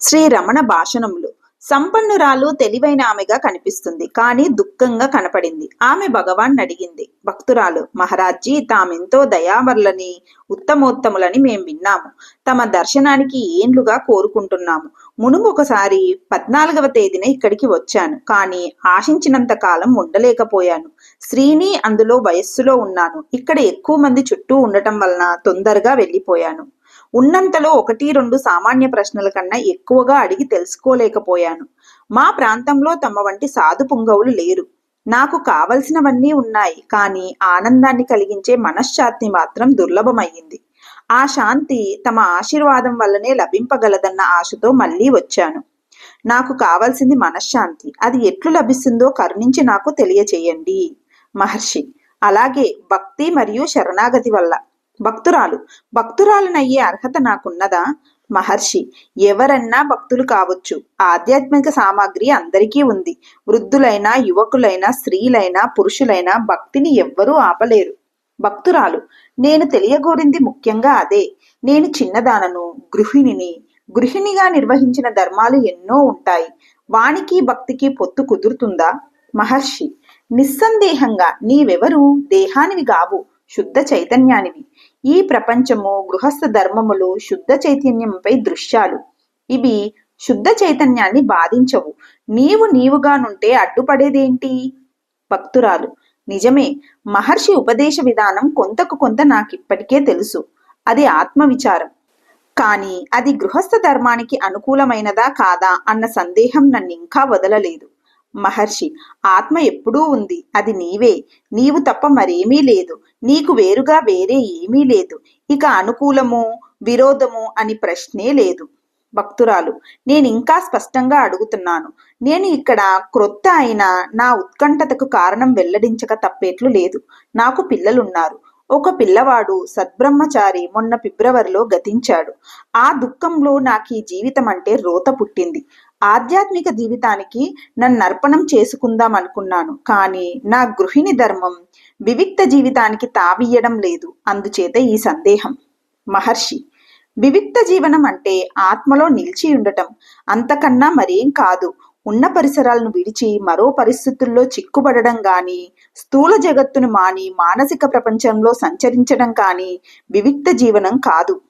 శ్రీ రమణ భాషణములు. సంపన్నురాలు తెలివైన ఆమెగా కనిపిస్తుంది. కానీ దుఃఖంగా కనపడింది. ఆమె భగవాన్ అడిగింది భక్తురాలు మహారాజ్జీ తామెంతో దయావర్లని ఉత్తమోత్తములని మేం విన్నాము. తమ దర్శనానికి ఏండ్లుగా కోరుకుంటున్నాము. మునుము ఒకసారి పద్నాలుగవ తేదీన ఇక్కడికి వచ్చాను. కానీ ఆశించినంత కాలం ఉండలేకపోయాను. శ్రీని అందులో వయస్సులో ఉన్నాను. ఇక్కడ ఎక్కువ మంది చుట్టూ ఉండటం వలన తొందరగా వెళ్ళిపోయాను. ఉన్నంతలో ఒకటి రెండు సామాన్య ప్రశ్నల కన్నా ఎక్కువగా అడిగి తెలుసుకోలేకపోయాను. మా ప్రాంతంలో తమ వంటి సాధు పుంగవులు లేరు. నాకు కావలసినవన్నీ ఉన్నాయి కానీ ఆనందాన్ని కలిగించే మనశ్శాంతి మాత్రం దుర్లభమయ్యింది. ఆ శాంతి తమ ఆశీర్వాదం వల్లనే లభింపగలదన్న ఆశతో మళ్ళీ వచ్చాను. నాకు కావలసింది మనశ్శాంతి. అది ఎట్లు లభిస్తుందో కరుణించి నాకు తెలియచేయండి. మహర్షి. అలాగే భక్తి మరియు శరణాగతి వల్ల. భక్తురాలు. భక్తురాలనయ్యే అర్హత నాకున్నదా? మహర్షి ఎవరన్నా భక్తులు కావచ్చు. ఆధ్యాత్మిక సామాగ్రి అందరికీ ఉంది. వృద్ధులైనా యువకులైనా స్త్రీలైనా పురుషులైనా భక్తిని ఎవ్వరూ ఆపలేరు. భక్తురాలు నేను తెలియగోరింది ముఖ్యంగా అదే. నేను చిన్నదానను గృహిణిని. గృహిణిగా నిర్వహించిన ధర్మాలు ఎన్నో ఉంటాయి. వానికి భక్తికి పొత్తు కుదురుతుందా? మహర్షి నిస్సందేహంగా నీవెవరు? దేహానివి కావు. శుద్ధ చైతన్యానివి. ఈ ప్రపంచము గృహస్థ ధర్మములు శుద్ధ చైతన్యంపై దృశ్యాలు. ఇవి శుద్ధ చైతన్యాన్ని బాధించవు. నీవు నీవుగానుంటే అడ్డుపడేదేంటి? భక్తురాలు నిజమే మహర్షి ఉపదేశ విధానం కొంతకు కొంత నాకిప్పటికే తెలుసు. అది ఆత్మవిచారం. కానీ అది గృహస్థ ధర్మానికి అనుకూలమైనదా కాదా అన్న సందేహం నన్ను ఇంకా వదలలేదు. మహర్షి ఆత్మ ఎప్పుడూ ఉంది. అది నీవే. నీవు తప్ప మరేమీ లేదు. నీకు వేరుగా వేరే ఏమీ లేదు. ఇక అనుకూలము విరోధము అని ప్రశ్నే లేదు. భక్తురాలు నేను ఇంకా స్పష్టంగా అడుగుతున్నాను. నేను ఇక్కడ క్రొత్త అయిన నా ఉత్కంఠతకు కారణం వెల్లడించక తప్పేట్లు లేదు. నాకు పిల్లలున్నారు. ఒక పిల్లవాడు సద్బ్రహ్మచారి మొన్న ఫిబ్రవరిలో గతించాడు. ఆ దుఃఖంలో నాకు ఈ జీవితం అంటే రోత పుట్టింది. ఆధ్యాత్మిక జీవితానికి నన్ను అర్పణం చేసుకుందాం అనుకున్నాను. కానీ నా గృహిణి ధర్మం వివిక్త జీవితానికి తావియ్యడం లేదు. అందుచేత ఈ సందేహం. మహర్షి వివిక్త జీవనం అంటే ఆత్మలో నిలిచి ఉండటం. అంతకన్నా మరేం కాదు. ఉన్న పరిసరాలను విడిచి మరో పరిస్థితుల్లో చిక్కుబడడం గాని స్థూల జగత్తును మాని మానసిక ప్రపంచంలో సంచరించడం కానీ వివిక్త జీవనం కాదు.